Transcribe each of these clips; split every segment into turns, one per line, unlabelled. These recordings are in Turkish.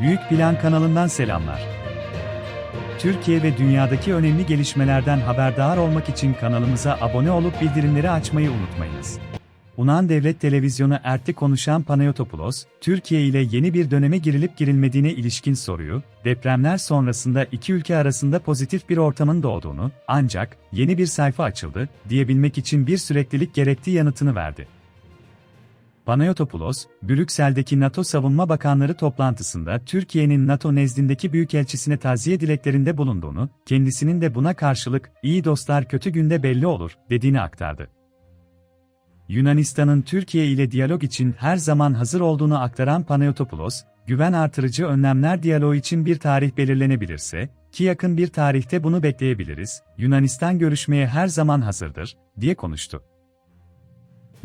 Büyük Plan kanalından selamlar. Türkiye ve dünyadaki önemli gelişmelerden haberdar olmak için kanalımıza abone olup bildirimleri açmayı unutmayınız. Unan Devlet Televizyonu Ert'te konuşan Panayotopoulos, Türkiye ile yeni bir döneme girilip girilmediğine ilişkin soruyu, depremler sonrasında iki ülke arasında pozitif bir ortamın doğduğunu, ancak yeni bir sayfa açıldı diyebilmek için bir süreklilik gerektiği yanıtını verdi. Panayotopoulos, Brüksel'deki NATO Savunma Bakanları toplantısında Türkiye'nin NATO nezdindeki büyükelçisine taziye dileklerinde bulunduğunu, kendisinin de buna karşılık, iyi dostlar kötü günde belli olur, dediğini aktardı. Yunanistan'ın Türkiye ile diyalog için her zaman hazır olduğunu aktaran Panayotopoulos, güven artırıcı önlemler diyaloğu için bir tarih belirlenebilirse, ki yakın bir tarihte bunu bekleyebiliriz, Yunanistan görüşmeye her zaman hazırdır, diye konuştu.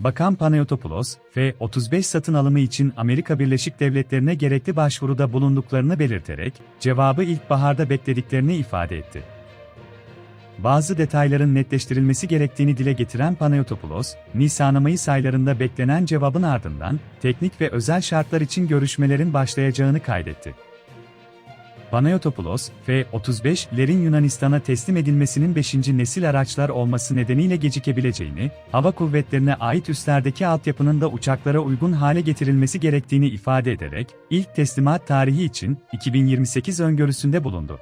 Bakan Panayotopoulos, F-35 satın alımı için Amerika Birleşik Devletleri'ne gerekli başvuruda bulunduklarını belirterek, cevabı ilkbaharda beklediklerini ifade etti. Bazı detayların netleştirilmesi gerektiğini dile getiren Panayotopoulos, Nisan-Mayıs aylarında beklenen cevabın ardından, teknik ve özel şartlar için görüşmelerin başlayacağını kaydetti. Panayotopoulos, F-35'lerin Yunanistan'a teslim edilmesinin 5. nesil araçlar olması nedeniyle gecikebileceğini, hava kuvvetlerine ait üslerdeki altyapının da uçaklara uygun hale getirilmesi gerektiğini ifade ederek, ilk teslimat tarihi için 2028 öngörüsünde bulundu.